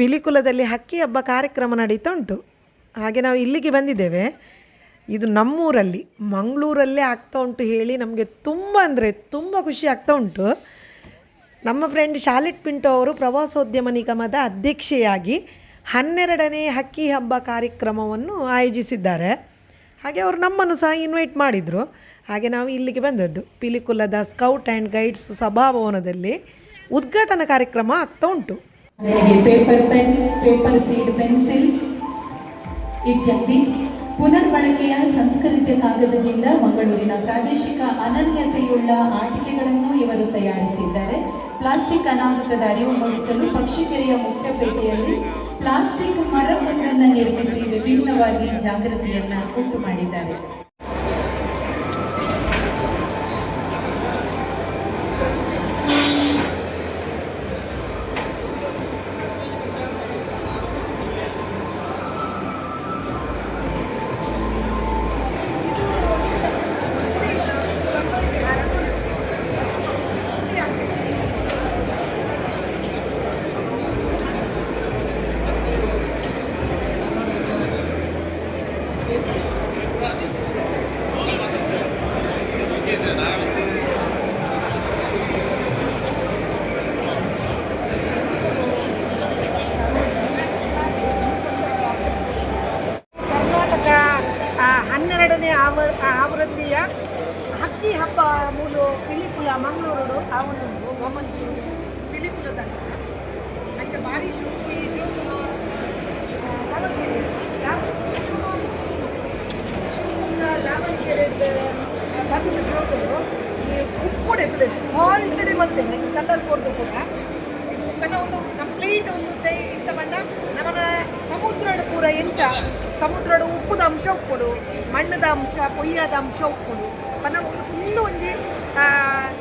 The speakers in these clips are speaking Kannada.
ಪಿಲಿಕುಲದಲ್ಲಿ ಹಕ್ಕಿ ಹಬ್ಬ ಕಾರ್ಯಕ್ರಮ ನಡೀತಾ ಉಂಟು ಹಾಗೆ ನಾವು ಇಲ್ಲಿಗೆ ಬಂದಿದ್ದೇವೆ. ಇದು ನಮ್ಮೂರಲ್ಲಿ, ಮಂಗಳೂರಲ್ಲೇ ಆಗ್ತಾ ಉಂಟು ಹೇಳಿ ನಮಗೆ ತುಂಬ ಅಂದರೆ ತುಂಬ ಖುಷಿ ಆಗ್ತಾ ಉಂಟು ನಮ್ಮ ಫ್ರೆಂಡ್ ಶಾಲೆಟ್ ಪಿಂಟೋ ಅವರು ಪ್ರವಾಸೋದ್ಯಮ ನಿಗಮದ ಅಧ್ಯಕ್ಷೆಯಾಗಿ ಹನ್ನೆರಡನೇ ಹಕ್ಕಿ ಹಬ್ಬ ಕಾರ್ಯಕ್ರಮವನ್ನು ಆಯೋಜಿಸಿದ್ದಾರೆ. ಹಾಗೆ ಅವರು ನಮ್ಮನ್ನು ಸಹ ಇನ್ವೈಟ್ ಮಾಡಿದರು. ಹಾಗೆ ನಾವು ಇಲ್ಲಿಗೆ ಬಂದದ್ದು. ಪಿಲಿಕುಲದ ಸ್ಕೌಟ್ ಆ್ಯಂಡ್ ಗೈಡ್ಸ್ ಸಭಾಭವನದಲ್ಲಿ ಉದ್ಘಾಟನಾ ಕಾರ್ಯಕ್ರಮ ಆಗ್ತಾ ಉಂಟು ನನಗೆ paper pen paper seed pencil ಇತ್ಯಾದಿ ಪುನರ್ಬಳಕೆಯ ಸಂಸ್ಕರಿತ ಕಾಗದದಿಂದ ಮಂಗಳೂರಿನ ಪ್ರಾದೇಶಿಕ ಅನನ್ಯತೆಯುಳ್ಳ ಆಟಿಕೆಗಳನ್ನು ಇವರು ತಯಾರಿಸಿದ್ದಾರೆ. ಪ್ಲಾಸ್ಟಿಕ್ ಅನಾಹುತದ ಅರಿವು ಮೂಡಿಸಲು ಪಕ್ಷಿಕೆರೆಯ ಮುಖ್ಯಪೇಟೆಯಲ್ಲಿ ಪ್ಲಾಸ್ಟಿಕ್ ಮರವೊಂದನ್ನು ನಿರ್ಮಿಸಿ ವಿಭಿನ್ನವಾಗಿ ಜಾಗೃತಿಯನ್ನು ಉಂಟು ಮಾಡಿದ್ದಾರೆ ಕರ್ನಾಟಕ ಆ, ಹನ್ನೆರಡನೇ ಆವ ಆವೃತ್ತಿಯ ಹಕ್ಕಿ ಹಬ್ಬ ಮೂಲು ಪಿಲಿಕುಲ ಮಂಗಳೂರು ಆ ಒಂದು ಒಮ್ಮಂಜೂರು ಪಿಲಿಕುಲದಂತ ಅಂಚ ಭಾರಿ ಶೋಕಿ ದಾವಣಗೆರೆ ಶಿವಮೊಗ್ಗ ದಾವಣಗೆರೆ ಬಂದಿದ್ದ ಜೋಕುಲು ಈ ಉಪ್ಪು ಎತ್ತಲೆ ಆಲ್ರೆಡಿ ಮಲ್ತೇನೆ ಕಲ್ಲರ್ ಕೊಡ್ದು ಕೂಡ. ಪನ್ನ ಒಂದು ಕಂಪ್ಲೀಟ್ ಒಂದು ದೈ ಇಂತ ಪಂಡ ನಮ್ಮನ ಸಮುದ್ರಡ್ ಪೂರ ಎಂಚ ಸಮುದ್ರಡ್ ಉಪ್ಪುದ ಅಂಶ ಉಪ್ಪುಡು ಮಣ್ಣದ ಅಂಶ ಕೊಯ್ಯದ ಅಂಶ ಉಪ್ಪುಡು ಪನ್ನ ಒಂದು ಫುಲ್ ಒಂಜಿ ಆ,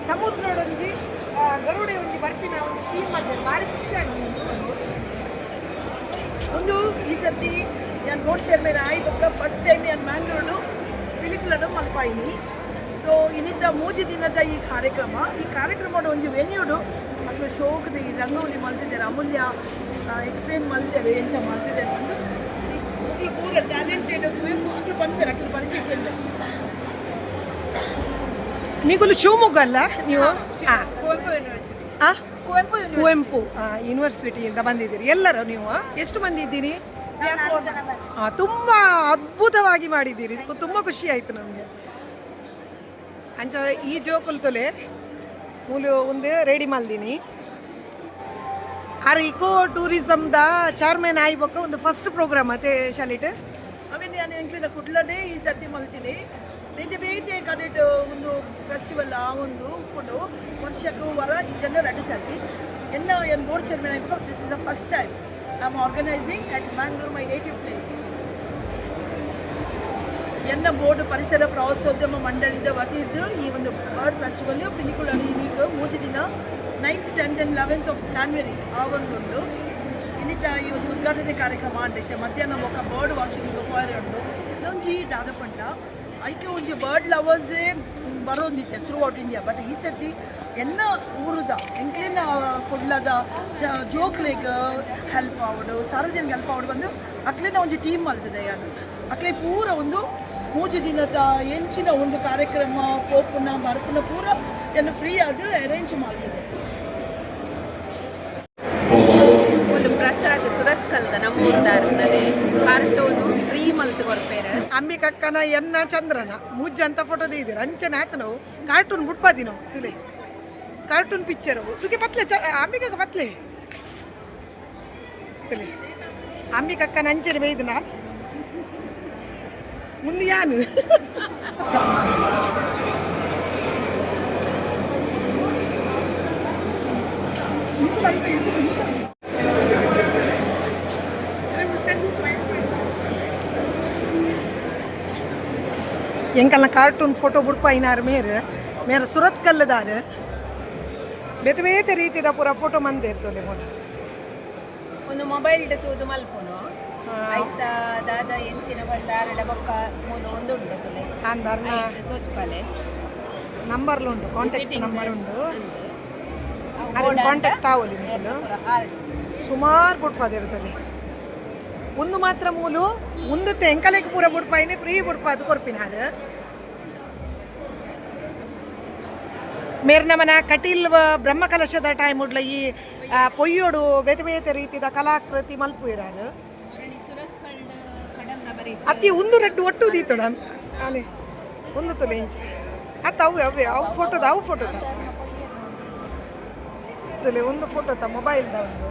ಸಮುದ್ರಡ್ ಒಂಜಿ ಆ, ಗರುಡೆ ಒಂಜಿ ಬರ್ಪಿನ ಒಂದು ಸೀನ್ ಮಾಡಿದೆ ಭಾರಿ ಖುಷಿ ಆಗ್ತದೆ ಒಂದು ಈ ಸರ್ತಿ ನಾನು ಬೋರ್ಡ್ ಚೇರ್ಮನ್ ಆಯ್ ಬೊಕ್ಕ ಫಸ್ಟ್ ಟೈಮ್ ನಾನು ಮ್ಯಾಂಗ್ಳೂರು ಪಿಲಿಕುಲಡು ಮಲ್ಪಾಯಿನಿ ಸೊ ಇಲ್ಲಿದ್ದ ಮೂಜಿ ದಿನದ ಈ ಕಾರ್ಯಕ್ರಮ ಈ ಕಾರ್ಯಕ್ರಮದ ಒಂದು ವೆನ್ಯೂಡು ಮಕ್ಕಳು ಶೋಕದ ಈ ರಂಗೋಲಿ ಮಲ್ತಿದ್ದಾರೆ ಅಮೂಲ್ಯ ಎಕ್ಸ್ಪ್ಲೇನ್ ಮಲ್ತಿದ್ದಾರೆ ಎಂಚ ಮಲ್ತಿದ್ದಾರೆ ಬಂದು. ಮಕ್ಕಳು ಪೂರ ಟ್ಯಾಲೆಂಟೆಡ್ ಮಕ್ಕಳು ಬಂದಿದ್ದಾರೆ ಅಕ್ಕಳು ಪರಿಚಯ ನೀಗುಲು ಶಿವಮೊಗ್ಗ ಅಲ್ಲ ನೀವು? ಆ, ಕುವೆಂಪು ಯೂನಿವರ್ಸಿಟಿ ಆ? ಕುವೆಂಪು ಕುವೆಂಪು ಆ, ಯೂನಿವರ್ಸಿಟಿಯಿಂದ ಬಂದಿದ್ದೀರಿ. ಎಲ್ಲರೂ ನೀವು? ಎಷ್ಟು ಮಂದಿ ಇದ್ದೀರಿ ತುಂಬಾ ಅದ್ಭುತವಾಗಿ ಮಾಡಿದ್ದೀರಿ. ತುಂಬಾ ಖುಷಿ ಆಯ್ತು ನಮಗೆ. ಅಂಚ ಈ ಜೋಕುಲ್ ತೊಲೆ ಮೂಲು ಒಂದು ರೆಡಿ ಮಲ್ದಿನಿ. ಆರ್ ಇಕೋ ಟೂರಿಸಮ್ದ ಚೇರ್ಮನ್ ಆಯ್ಬಕ್ಕ ಒಂದು ಫಸ್ಟ್ ಪ್ರೋಗ್ರಾಮ್ ಅತ್ತೆ ಶಾಲಿಟ್. ಅವೇ ನಾನು ಎಂಕ್ಲಿನ ಕುಡ್ಲನೇ ಈ ಸರ್ತಿ ಮಲ್ತೀನಿ. ಬೇತೆ ಬೇತೆ ಕಡೆಟ್ ಒಂದು ಫೆಸ್ಟಿವಲ್ ಆ ಒಂದು ಉಪ್ಪುಂಡು. ವರ್ಷಕ್ಕೂ ವರ ಈ ಜನ ರೆಡಿ ಸರ್ತಿ. ಎನ್ನ ಎನ್ ಬೋರ್ಡ್ ಚೇರ್ಮನ್ ಆಯ್ತು this is the first time I am organising at Mangalore my native place ಎನ್ನ ಬೋರ್ಡ್ ಪರಿಸರ ಪ್ರವಾಸೋದ್ಯಮ ಮಂಡಳಿದ ವತಿಯಿದ್ದು ಈ ಒಂದು ಬರ್ಡ್ ಫೆಸ್ಟಿವಲ್ ಪಿಲಿಕುಳ ಈಗ ಮೂರು ದಿನ ninth tenth and eleventh of January ಆ ಒಂದು ಇಲ್ಲಿದ್ದ ಈ ಒಂದು ಉದ್ಘಾಟನೆ ಕಾರ್ಯಕ್ರಮ ಮಾಡೈತೆ ಮಧ್ಯಾಹ್ನ ಒಕ್ಕ ಬರ್ಡ್ ವಾಚಿಂಗ್ ಉಪಹಾರ ಉಂಟು ಇನ್ನೊಂಜಿ ದಾದಪಂಡ ಐಕೆ ಒಂಜಿ ಬರ್ಡ್ ಲವರ್ಸೇ ಬರೋಂದಿತ್ತೆ ಥ್ರೂ ಔಟ್ ಇಂಡಿಯಾ ಬಟ್ ಈ ಸರ್ತಿ ಎನ್ನ ಊರುದ, ಎಂಕ್ಲಿನ ಕೊಡ್ಲದ ಜೋಕ್ಲೆಗ್ ಹೆಲ್ಪ್ ಆವಡು, ಸಾರ್ವಜನಿಕ ಹೆಲ್ಪ್ ಆವಡು ಬಂದು ಅಕ್ಲಿನ ಒಂಜಿ ಟೀಮ್ ಮಲ್ತದೆ ಯಾರು ಅಕ್ಲೆ ಪೂರ ಒಂದು ಮೂಜು ದಿನದ ಎಂಚಿನ ಒಂದು ಕಾರ್ಯಕ್ರಮ ಪೋಪುನ ಬರ್ಪುನ ಪೂರ ಏನು ಫ್ರೀ ಅದು ಅರೇಂಜ್ ಮಾಡ್ತದೆ. ಒಂದು ಪ್ರಸಾದ್ ಸುರತ್ಕಲ್ದ ನಮ್ಮೂರ್ದಾರ್ನದೆ ಪಾರ್ಟೋನು ಫ್ರೀ ಮಲ್ತ್ ಕೊರ್ಪೇರು ಕಕ್ಕನ ಎನ್ನ ಚಂದ್ರನ ಮೂಜ್ ಅಂತ ಫೋಟೋ ತೆಗಿದಿರ ಅಂಚನೆ ಆತ ನಾವು ಕಾರ್ಟೂನ್ ಬುಟ್ಪಾದಿ ನಾವು ತುಲೆ ಕಾರ್ಟೂನ್ ಪಿಕ್ಚರ್ ತುಗೆ ಪತ್ಲೆ ಚ ಅಂಬಿಕಕ್ಕ ಪತ್ಲೆ. ಅಮ್ಮಿ ಅಂಬಿಕಕ್ಕನ ಅಂಚನೆ ಬೇಯ್ದನ ಮುಂದೆ ಯಾನು ಎಂಕಲ್ನ ಕಾರ್ಟೂನ್ ಫೋಟೋ ಬುಡ್ಪಾಯಿನಾರು ಮೇರು. ಮೇರ ಸುರತ್ ಕಲ್ಲದಾರು. ಬೇತೆ ಬೇತೆ ರೀತಿದ ಪೂರ ಫೋಟೋ ಮಂದೆ ಇರ್ತದೆ ಮೊದಲು ಒಂದು ಮೊಬೈಲ್ ತೂದು ಮಲ್ಪುನು ಆಯ್ತ? ದಾದ ಎಂಚಿನ ಬಂದ ಆರಡ ಬೊಕ್ಕ ಮೂಲು ಒಂದು ಉಂಡು ತುಲೆ. ಅಂದಾರ್ನ ತೋಸ್ಪಲೆ ನಂಬರ್ಲು ಉಂಟು ಕಾಂಟ್ಯಾಕ್ಟ್ ನಂಬರ್ ಉಂಟು. ಅದ್ರ ಕಾಂಟ್ಯಾಕ್ಟ್ ಆವಲಿ ನೀನು ಸುಮಾರು ಬುಡ್ಪಾದ ಇರ್ತದೆ ಒಂದು ಮಾತ್ರ ಮೂಲು ಮುಂದೆ ತೆಂಕಲೆಗೆ ಪೂರ ಬುಡ್ಪಾಯಿನಿ ಫ್ರೀ ಬುಡ್ಪಾದು ಕೊರ್ಪಿನ ಅದು ಮೇರ್ ನಮನ ಕಟೀಲ್ ಬ್ರಹ್ಮಕಲಶದ ಟೈಮ್ ಉಡ್ಲ ಈ ಪೊಯ್ಯೋಡು ಬೇತೆ ಬೇತೆ ರೀತಿದ ಕಲಾಕೃತಿ ಮಲ್ಪು ಇರಾರು ಅತಿ ಒಂದು ರಡ್ಡು ಒಟ್ಟು ದೀತೋಡ ಆನೆ ಒಂದು ತೊಲೆ ಇಂಚ. ಅತ್ತ ಅವು ಅವೇ ಅವು ಫೋಟೋದ ಅವು ಫೋಟೋದ ತೊಲೆ ಒಂದು ಫೋಟೋ ತ ಮೊಬೈಲ್ದ ಒಂದು.